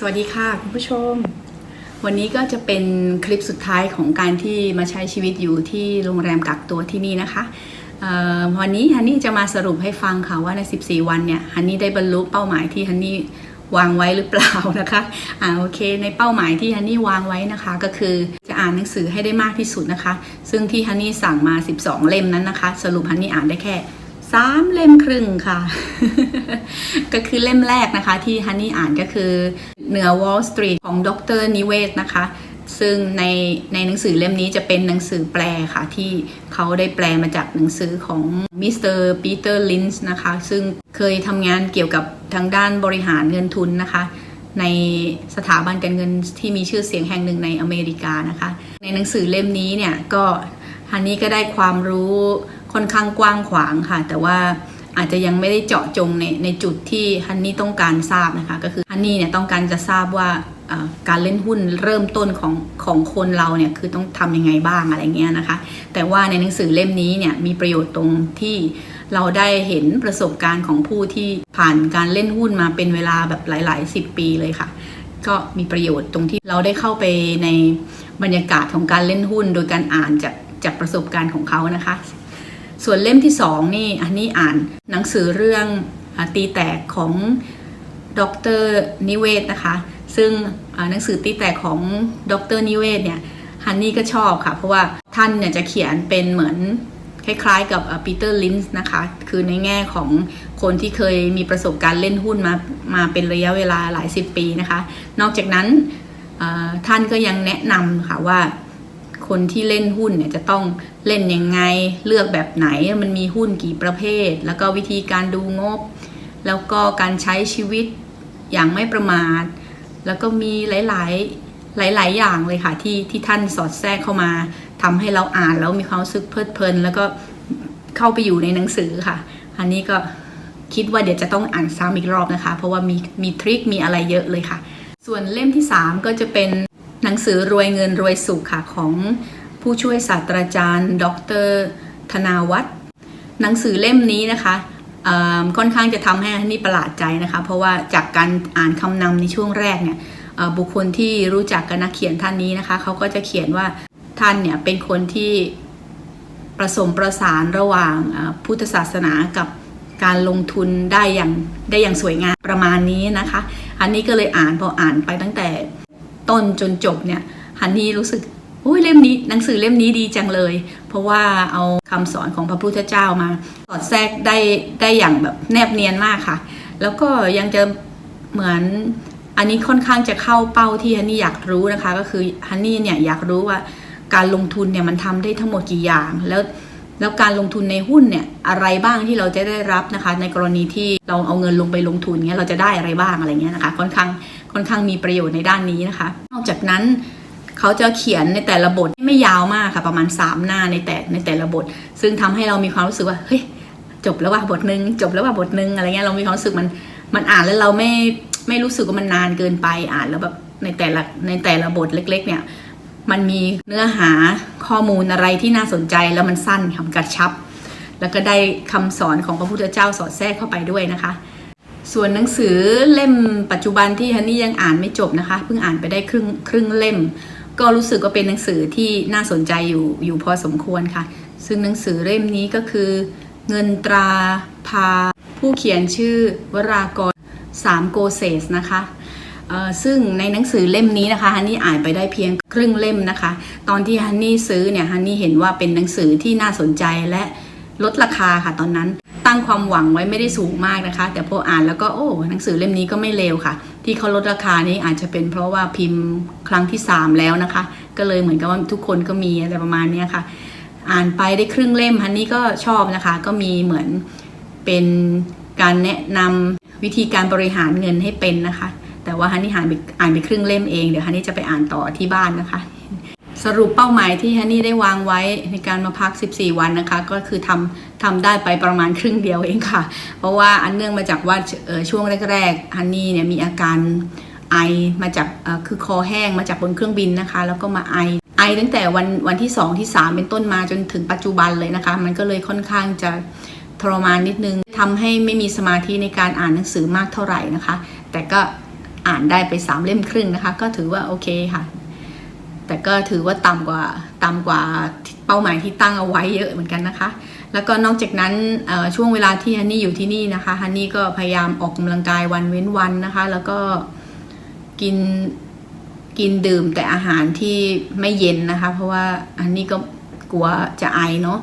สวัสดีค่ะคุณผู้ชม วันนี้ก็จะเป็นคลิปสุดท้ายของการที่มาใช้ชีวิตอยู่ที่โรงแรมกักตัวที่นี่นะคะเอ่อวันนี้ฮันนี่จะมาสรุปให้ฟังค่ะว่าใน 14 วันเนี่ยฮันนี่ได้บรรลุเป้าหมายที่ฮันนี่วางไว้หรือเปล่านะคะอ่าโอเค ในเป้าหมายที่ฮันนี่วางไว้นะคะ ก็คือจะอ่านหนังสือให้ได้มากที่สุดนะคะ ซึ่งที่ฮันนี่สั่งมา 12 เล่มนั้นนะคะ สรุปฮันนี่อ่านได้แค่ สามเล่มครึ่งค่ะ ก็คือเล่มแรกนะคะ ที่ฮันนี่อ่านก็คือเหนือ Wall Street ของดรนิเวศนะคะ ซึ่งในในหนังสือเล่มนี้จะเป็นหนังสือแปลค่ะ ที่เขาได้แปลมาจากหนังสือของมิสเตอร์ปีเตอร์ลินส์นะคะ ซึ่งเคยทำงานเกี่ยวกับทางด้านบริหารเงินทุนนะคะ ในสถาบันการเงินที่มีชื่อเสียงแห่งหนึ่งในอเมริกานะคะ ในหนังสือเล่มนี้เนี่ยก็ ฮันนี่ก็ได้ความรู้ค่อนข้างกว้างขวางค่ะ แต่ว่าอาจจะยังไม่ได้เจาะจงในในจุดที่ฮันนี่ต้องการทราบนะคะ ก็คือฮันนี่เนี่ยต้องการจะทราบว่าการเล่นหุ้นเริ่มต้นของของคนเราเนี่ยคือต้องทำยังไงบ้างอะไรเงี้ยนะคะ แต่ว่าในหนังสือเล่มนี้เนี่ยมีประโยชน์ตรงที่เราได้เห็นประสบการณ์ของผู้ที่ผ่านการเล่นหุ้นมาเป็นเวลาแบบหลาย ๆ 10 ปีเลยค่ะ ก็มีประโยชน์ตรงที่เราได้เข้าไปในบรรยากาศของการเล่นหุ้น โดยการอ่านจาก จากประสบการณ์ของเขานะคะ ส่วนเล่มที่สองนี่อันนี้อ่านหนังสือเรื่องตีแตกของดรนิเวศนะคะ ซึ่งหนังสือตีแตกของดรนิเวศเนี่ยฮันนี่ก็ชอบค่ะ เพราะว่าท่านเนี่ยจะเขียนเป็นเหมือนคล้ายๆกับปีเตอร์ลินส์นะคะ คือในแง่ของคนที่เคยมีประสบการณ์เล่นหุ้นมามาเป็นระยะเวลาหลายสิบปีนะคะ นอกจากนั้นท่านก็ยังแนะนำค่ะว่า คนที่เล่นหุ้นเนี่ยจะต้องเล่นยังไงเลือกแบบไหนมันมีหุ้นกี่ประเภท แล้วก็วิธีการดูงบ แล้วก็การใช้ชีวิตอย่างไม่ประมาท แล้วก็มีหลาย ๆ หลาย ๆ อย่างเลยค่ะที่ที่ท่านสอดแทรกเข้ามาทำให้เราอ่านแล้วมีความรู้สึกเพลิดเพลิน แล้วก็เข้าไปอยู่ในหนังสือค่ะ อันนี้ก็คิดว่าเดี๋ยวจะต้องอ่านซ้ำอีกรอบนะคะ เพราะว่ามีมีทริคมีอะไรเยอะเลยค่ะ ส่วนเล่มที่ 3 ก็จะเป็น หนังสือรวยเงินรวยสุขค่ะของผู้ช่วยศาสตราจารย์ ดร ธนาวัฒน์หนังสือเล่มนี้นะคะค่อนข้างจะทำให้นนี่ประหลาดใจนะคะ เพราะว่าจากการอ่านคำนำในช่วงแรกเนี่ยบุคคลที่รู้จักกับนักเขียนท่านนี้นะคะเขาก็จะเขียนว่าท่านเนี่ยเป็นคนที่ผสมประสานระหว่างพุทธศาสนากับการลงทุนได้อย่างได้อย่างสวยงามประมาณนี้นะคะ อันนี้ก็เลยอ่านพออ่านไปตั้งแต่ ต้นจนจบเนี่ยฮันนี่รู้สึกโอ้ยเล่มนี้หนังสือเล่มนี้ดีจังเลย เพราะว่าเอาคำสอนของพระพุทธเจ้ามาสอดแทรกได้ได้อย่างแบบแนบเนียนมากค่ะ แล้วก็ยังจะเหมือนอันนี้ค่อนข้างจะเข้าเป้าที่ฮันนี่อยากรู้นะคะ ก็คือฮันนี่เนี่ยอยากรู้ว่าการลงทุนเนี่ยมันทำได้ทั้งหมดกี่อย่างแล้ว แล้วการลงทุนในหุ้นเนี่ยอะไรบ้างที่เราจะได้รับนะคะ ในกรณีที่เราเอาเงินลงไปลงทุนเงี้ยเราจะได้อะไรบ้างอะไรเงี้ยนะคะ ค่อนข้างค่อนข้างมีประโยชน์ในด้านนี้นะคะ นอกจากนั้นเขาจะเขียนในแต่ละบทไม่ยาวมากค่ะ ประมาณ 3 หน้าในแต่ในแต่ละบท ซึ่งทำให้เรามีความรู้สึกว่าเฮ้ยจบแล้วว่าบทหนึ่งจบแล้วว่าบทหนึ่งอะไรเงี้ยเรามีความรู้สึกมันมันอ่านแล้วเราไม่ไม่รู้สึกว่ามันนานเกินไปอ่านแล้วแบบในแต่ละในแต่ละบทเล็ก ๆ เนี่ย มันมีเนื้อหาข้อมูลอะไรที่น่าสนใจแล้วมันสั้นคำกระชับ แล้วก็ได้คำสอนของพระพุทธเจ้าสอดแทรกเข้าไปด้วยนะคะ ส่วนหนังสือเล่มปัจจุบันที่ฮันนี่ยังอ่านไม่จบนะคะ เพิ่งอ่านไปได้ครึ่งครึ่งเล่ม ก็รู้สึกว่าเป็นหนังสือที่น่าสนใจอยู่อยู่พอสมควรค่ะ ซึ่งหนังสือเล่มนี้ก็คือ เงินตราพา ผู้เขียนชื่อวรากรสามโกเซสนะคะ ซึ่งในหนังสือเล่มนี้นะคะฮันนี่อ่านไปได้เพียงครึ่งเล่มนะคะ ตอนที่ฮันนี่ซื้อเนี่ยฮันนี่เห็นว่าเป็นหนังสือที่น่าสนใจและลดราคาค่ะตอนนั้น ตั้งความหวังไว้ไม่ได้สูงมากนะคะ แต่พออ่านแล้วก็โอ้หนังสือเล่มนี้ก็ไม่เลวค่ะ ที่เขาลดราคานี้อาจจะเป็นเพราะว่าพิมพ์ครั้งที่ 3 แล้วนะคะ ก็เลยเหมือนกับว่าทุกคนก็มีอะไรประมาณนี้ค่ะ อ่านไปได้ครึ่งเล่มฮันนี่ก็ชอบนะคะ ก็มีเหมือนเป็นการแนะนำวิธีการบริหารเงินให้เป็นนะคะ ว่าฮันนี่อ่านไปอ่านไปครึ่งเล่มเองเดี๋ยวฮันนี่จะไปอ่านต่อที่บ้านนะคะ สรุปเป้าหมายที่ฮันนี่ได้วางไว้ในการมาพัก 14 วันนะคะ ก็คือทำทำได้ไปประมาณครึ่งเดียวเองค่ะ เพราะว่าอันเนื่องมาจากว่าช่วงแรกๆฮันนี่เนี่ยมีอาการไอมาจากคือคอแห้งมาจากบนเครื่องบินนะคะ แล้วก็มาไอไอตั้งแต่วันวันที่ 2 ที่ 3 เป็นต้นมาจนถึงปัจจุบันเลยนะคะ มันก็เลยค่อนข้างจะทรมานนิดนึงทำให้ไม่มีสมาธิในการอ่านหนังสือมากเท่าไหร่นะคะ แต่ก็ อ่านได้ไปสามเล่มครึ่งนะคะ ก็ถือว่าโอเคค่ะ แต่ก็ถือว่าต่ำกว่าต่ำกว่าเป้าหมายที่ตั้งเอาไว้เยอะเหมือนกันนะคะ แล้วก็นอกจากนั้นช่วงเวลาที่ฮันนี่อยู่ที่นี่นะคะฮันนี่ก็พยายามออกกำลังกายวันเว้นวันนะคะ แล้วก็กินกินดื่มแต่อาหารที่ไม่เย็นนะคะ เพราะว่าฮันนี่ก็กลัวจะไอเนาะ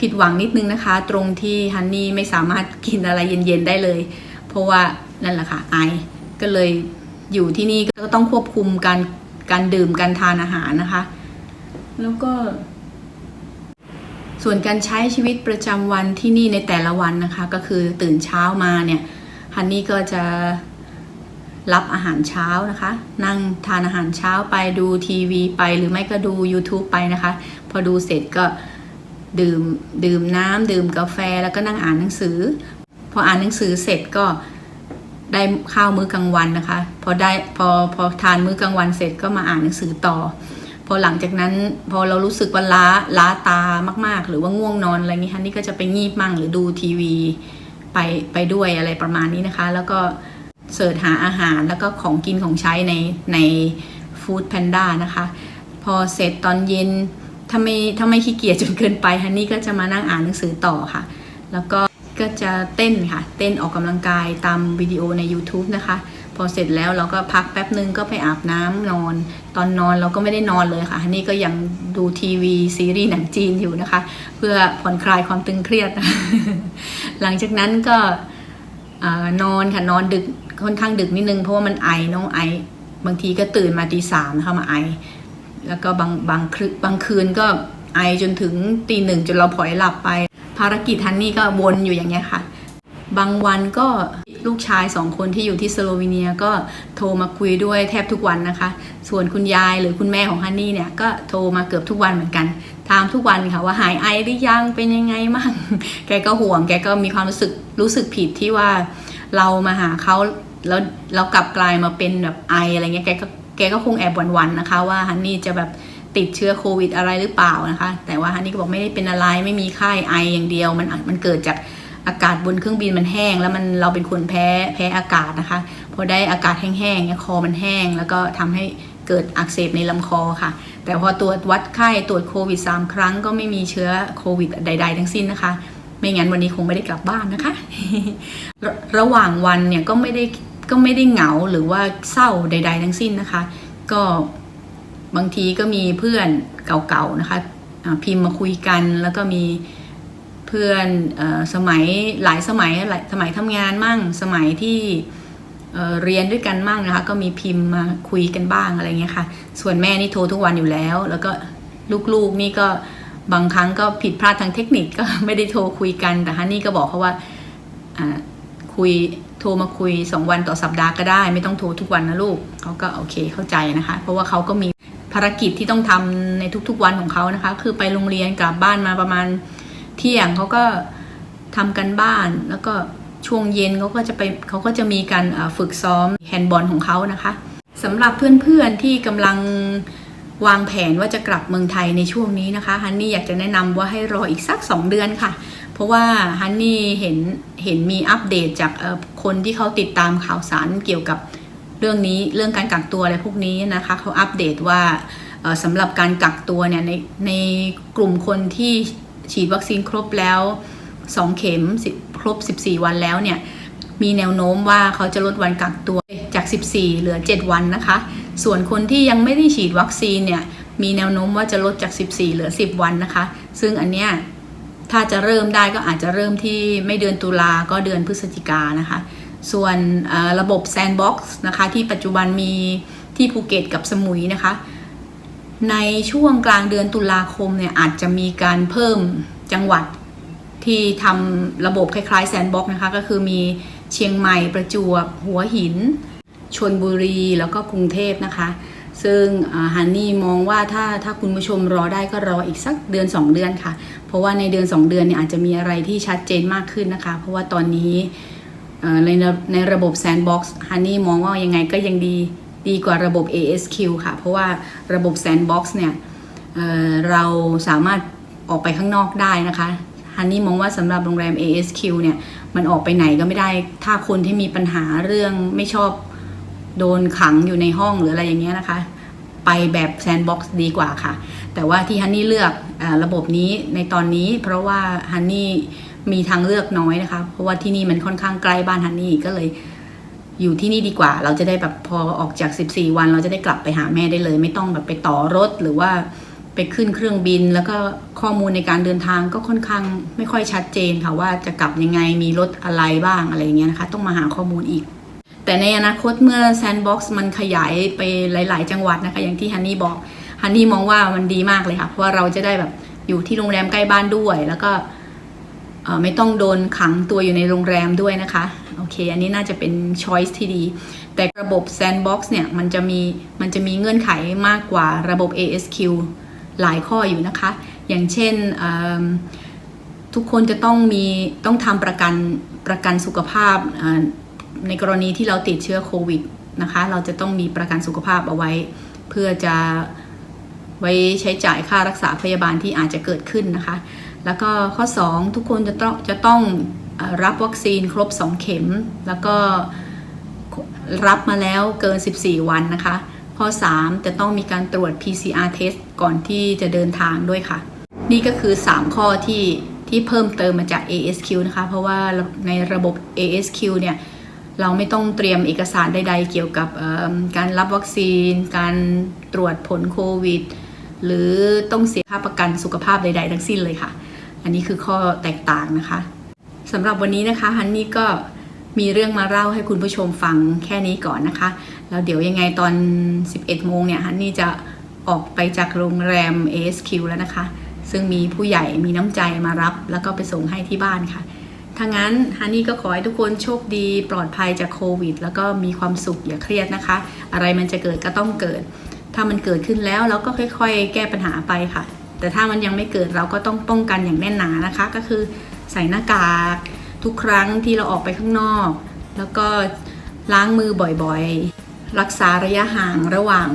ผิดหวังนิดนึงนะคะ ตรงที่ฮันนี่ไม่สามารถกินอะไรเย็นๆได้เลย เพราะว่านั่นแหละค่ะไอ ก็เลยอยู่ที่นี่ก็ต้องควบคุมการการดื่มการทานอาหารนะคะ แล้วก็ ส่วนการใช้ชีวิตประจำวันที่นี่ในแต่ละวันนะคะ ก็คือตื่นเช้ามาเนี่ยฮันนี่ก็จะรับอาหารเช้านะคะ นั่งทานอาหารเช้าไปดูทีวีไปหรือไม่ก็ดู YouTube ไปนะคะ พอดูเสร็จก็ดื่มดื่มน้ำดื่มกาแฟแล้วก็นั่งอ่านหนังสือ พออ่านหนังสือเสร็จก็ ได้ข้าวมื้อกลางวันนะคะ พอได้พอพอทานมื้อกลางวันเสร็จก็มาอ่านหนังสือต่อ พอหลังจากนั้นพอเรารู้สึกว่าล้าล้าตามาก ๆ หรือว่าง่วงนอนอะไรเงี้ยฮันนี่ก็จะไปงีบมั่งหรือดูทีวีไปไปด้วยอะไรประมาณนี้นะคะ แล้วก็เสิร์ชหาอาหารแล้วก็ของกินของใช้ในในฟู้ดแพนด้านะคะ พอเสร็จตอนเย็นถ้าไม่ถ้าไม่ขี้เกียจจนเกินไปฮันนี่ก็จะมานั่งอ่านหนังสือต่อค่ะ แล้วก็ ก็จะเต้นค่ะ เต้นออกกำลังกายตามวิดีโอใน YouTube นะคะ พอเสร็จแล้วเราก็พักแป๊บนึงก็ไปอาบน้ำนอน ตอนนอนเราก็ไม่ได้นอนเลยค่ะ นี่ก็ยังดูทีวีซีรีส์หนังจีนอยู่นะคะ เพื่อผ่อนคลายความตึงเครียด หลังจากนั้นก็นอนค่ะนอนดึกค่อนข้างดึกนิดนึงเพราะว่ามันไอน้องไอ บางทีก็ตื่นมาตีสามนะคะมาไอ แล้วก็บางบางคืนบางคืนก็ไอจนถึงตีหนึ่งจนเราผลอยหลับไป ภารกิจฮันนี่ก็วนอยู่อย่างเงี้ยค่ะ บางวันก็ลูกชายสองคนที่อยู่ที่สโลวีเนียก็โทรมาคุยด้วยแทบทุกวันนะคะ ส่วนคุณยายหรือคุณแม่ของฮันนี่เนี่ยก็โทรมาเกือบทุกวันเหมือนกัน ถามทุกวันค่ะว่าหายไอหรือยังเป็นยังไงมั่งแกก็ห่วง แกก็มีความรู้สึกรู้สึกผิดที่ว่าเรามาหาเขาแล้วเรากลับกลายมาเป็นแบบไออะไรเงี้ยแกก็แกก็คงแอบหวั่นๆนะคะ ว่าฮันนี่จะแบบ ติดเชื้อโควิดอะไรหรือเปล่านะคะ แต่ว่าฮันนี่ก็บอกไม่ได้เป็นอะไรไม่มีไข้ไออย่างเดียว มันมันเกิดจากอากาศบนเครื่องบินมันแห้ง แล้วมันเราเป็นคนแพ้แพ้อากาศนะคะพอได้อากาศแห้งๆเนี่ยคอมันแห้ง แล้วก็ทำให้เกิดอักเสบในลำคอค่ะ แต่พอตรวจวัดไข้ตรวจโควิด 3 ครั้งก็ไม่มีเชื้อโควิดใด ๆ ทั้งสิ้นนะคะไม่งั้นวันนี้คงไม่ได้กลับบ้านนะคะ ระระหว่างวันเนี่ยก็ไม่ได้ก็ไม่ได้เหงาหรือว่าเศร้าใด ๆ ทั้งสิ้นนะคะ ก็ บางทีก็มีเพื่อนเก่าๆนะคะพิมพ์มาคุยกันแล้วก็มีเพื่อนอสมัยหลายสมัยหลายสมัยทำงานมั่งสมัยที่เเรียนด้วยกันมั่งนะคะ ก็มีพิมพ์มาคุยกันบ้างอะไรเงี้ยค่ะ ส่วนแม่นี่โทรทุกวันอยู่แล้ว แล้วก็ลูกๆนี่ก็บางครั้งก็ผิดพลาดทางเทคนิคก็ไม่ได้โทรคุยกันแต่ฮันนี่ก็บอกเขาว่าอ่าคุยโทรมาคุยสองวันต่อสัปดาห์ก็ได้ ไม่ต้องโทรทุกวันนะลูกเขาก็โอเคเข้าใจนะคะ เพราะว่าเขาก็มี ภารกิจที่ต้องทำในทุกๆวันของเขานะคะ คือไปโรงเรียนกลับบ้านมาประมาณเที่ยงเขาก็ทำกันบ้านแล้วก็ช่วงเย็นเขาก็จะไปเขาก็จะมีการฝึกซ้อมแฮนด์บอลของเขานะคะสำหรับเพื่อนๆที่กำลังวางแผนว่าจะกลับเมืองไทยในช่วงนี้นะคะฮันนี่อยากจะแนะนำว่าให้รออีกสัก 2 เดือนค่ะ เพราะว่าฮันนี่เห็นเห็นมีอัปเดตจากคนที่เขาติดตามข่าวสารเกี่ยวกับ เรื่องนี้เรื่องการกักตัวอะไรพวกนี้นะคะเขาอัปเดตว่าสำหรับการกักตัวเนี่ยในในกลุ่มคนที่ฉีดวัคซีนครบแล้ว 2 เข็มครบ 14 วันแล้วเนี่ยมีแนวโน้มว่าเขาจะลดวันกักตัวจาก 14 เหลือ 7 วันนะคะ ส่วนคนที่ยังไม่ได้ฉีดวัคซีนเนี่ยมีแนวโน้มว่าจะลดจาก 14 เหลือ 10 วันนะคะ ซึ่งอันเนี้ยถ้าจะเริ่มได้ก็อาจจะเริ่มที่ไม่เดือนตุลาก็เดือนพฤศจิกานะคะ ส่วนเอ่อระบบ Sandbox นะคะที่ปัจจุบันมีที่ภูเก็ตกับสมุยนะคะ ในช่วงกลางเดือนตุลาคมเนี่ยอาจจะมีการเพิ่มจังหวัดที่ทำระบบคล้ายๆแซนด์บ็อกซ์นะคะก็คือมีเชียงใหม่ประจวบหัวหินชนบุรีแล้วก็กรุงเทพนะคะ ซึ่งฮันนี่มองว่าถ้าถ้าคุณผู้ชมรอได้ก็รออีกสักเดือน 2 เดือนค่ะ เพราะว่าในเดือน 2 เดือนเนี่ยอาจจะมีอะไรที่ชัดเจนมากขึ้นนะคะ เพราะว่าตอนนี้ ในระในระบบ Sandbox ฮันนี่มองว่ายังไงก็ยังดีดีกว่าระบบ ASQ ค่ะ เพราะว่าระบบ Sandbox เนี่ยเเราสามารถออกไปข้างนอกได้นะคะฮันนี่มองว่าสำหรับโรงแรม ASQ เนี่ย มันออกไปไหนก็ไม่ได้ ถ้าคนที่มีปัญหาเรื่องไม่ชอบโดนขังอยู่ในห้องหรืออะไรอย่างเงี้ยนะคะ ไปแบบแซนด์บ็อกซ์ดีกว่าค่ะ แต่ว่าที่ฮันนี่เลือกอระบบนี้ในตอนนี้ เพราะว่าฮันนี่ มีทางเลือกน้อยนะคะ เพราะว่าที่นี่มันค่อนข้างใกล้บ้านฮันนี่ก็เลย อยู่ที่นี่ดีกว่า เราจะได้แบบพอออกจาก 14 วัน เราจะได้กลับไปหาแม่ได้เลย ไม่ต้องแบบไปต่อรถหรือว่าไปขึ้นเครื่องบิน แล้วก็ข้อมูลในการเดินทางก็ค่อนข้างไม่ค่อยชัดเจนค่ะว่าจะกลับยังไงมีรถอะไรบ้างอะไรอย่างเงี้ยนะคะ ต้องมาหาข้อมูลอีกแต่ในอนาคตเมื่อแซนด์บ็อกซ์มันขยายไปหลาย ๆ จังหวัดนะคะ อย่างที่ฮันนี่บอกฮันนี่มองว่ามันดีมากเลยค่ะ เพราะว่าเราจะได้แบบอยู่ที่โรงแรมใกล้บ้านด้วย แล้วก็ ไม่ต้องโดนขังตัวอยู่ในโรงแรมด้วยนะคะ โอเค อันนี้น่าจะเป็นช้อยส์ที่ดี แต่ระบบ Sandbox เนี่ย มันจะมีมันจะมีเงื่อนไขมากกว่าระบบ ASQ หลายข้ออยู่นะคะ อย่างเช่นทุกคนจะต้องมีต้องทำประกันประกันสุขภาพในกรณีที่เราติดเชื้อโควิดนะคะ เราจะต้องมีประกันสุขภาพเอาไว้ เพื่อจะไว้ใช้จ่ายค่ารักษาพยาบาลที่อาจจะเกิดขึ้นนะคะ แล้วก็ข้อ 2 ทุกคนจะต้องจะต้องรับวัคซีนครบ 2 เข็ม แล้วก็รับมาแล้วเกิน 14 วันนะคะ ข้อ 3 จะต้องมีการตรวจ PCR test ก่อนที่จะเดินทางด้วยค่ะ นี่ก็คือ 3 ข้อที่ที่เพิ่มเติมมาจาก ASQ นะคะ เพราะว่าในระบบ ASQ เนี่ยเราไม่ต้องเตรียมเอกสารใดๆ เกี่ยวกับการรับวัคซีน การตรวจผลโควิด หรือต้องเสียค่าประกันสุขภาพใดๆ ทั้งสิ้นเลยค่ะ อันนี้คือข้อแตกต่างนะคะสำหรับวันนี้นะคะฮันนี่ก็มีเรื่องมาเล่าให้คุณผู้ชมฟังแค่นี้ก่อนนะคะ แล้วเดี๋ยวยังไงตอน 11 โมงเนี่ยฮันนี่จะออกไปจากโรงแรม ASQ แล้วนะคะ ซึ่งมีผู้ใหญ่มีน้ำใจมารับ แล้วก็ไปส่งให้ที่บ้านค่ะถ้างั้นฮันนี่ก็ขอให้ทุกคนโชคดีปลอดภัยจากโควิด แล้วก็มีความสุขอย่าเครียดนะคะ อะไรมันจะเกิดก็ต้องเกิด ถ้ามันเกิดขึ้นแล้วเราก็ค่อย ๆ แก้ปัญหาไปค่ะ แต่ถ้ามันยังไม่เกิดเราก็ต้องป้องกันอย่างแน่นหนานะคะ ก็คือใส่หน้ากากทุกครั้งที่เราออกไปข้างนอก แล้วก็ล้างมือบ่อยๆ รักษาระยะห่างระหว่าง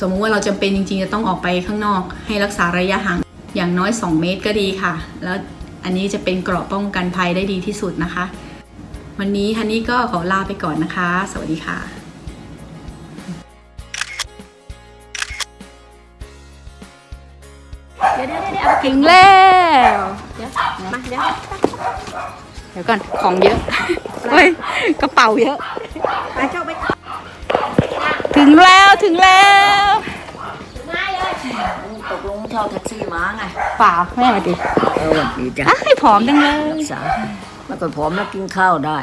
สมมุติว่าเราจำเป็นจริงๆ จะต้องออกไปข้างนอก ให้รักษาระยะห่างอย่างน้อย 2 เมตรก็ดีค่ะ แล้วอันนี้จะเป็นเกราะป้องกันภัยได้ดีที่สุดนะคะ วันนี้ฮันนี่ก็ขอลาไปก่อนนะคะ สวัสดีค่ะ เดี๋ยวเดี๋ยวเดี๋ยวเอาไปถึงแล้วเดี๋ยวมาเดี๋ยวเดี๋ยวก่อนของเยอะเฮ้ยกระเป๋าเยอะไปเข้าไปถึงแล้วถึงแล้วง่ายเลยตกลงเช่าแท็กซี่มาไงป่าแม่มาดิเออดีจ้ะอ้ายผอมจังเลยรักษาแล้วก็พร้อมแล้วกินข้าวได้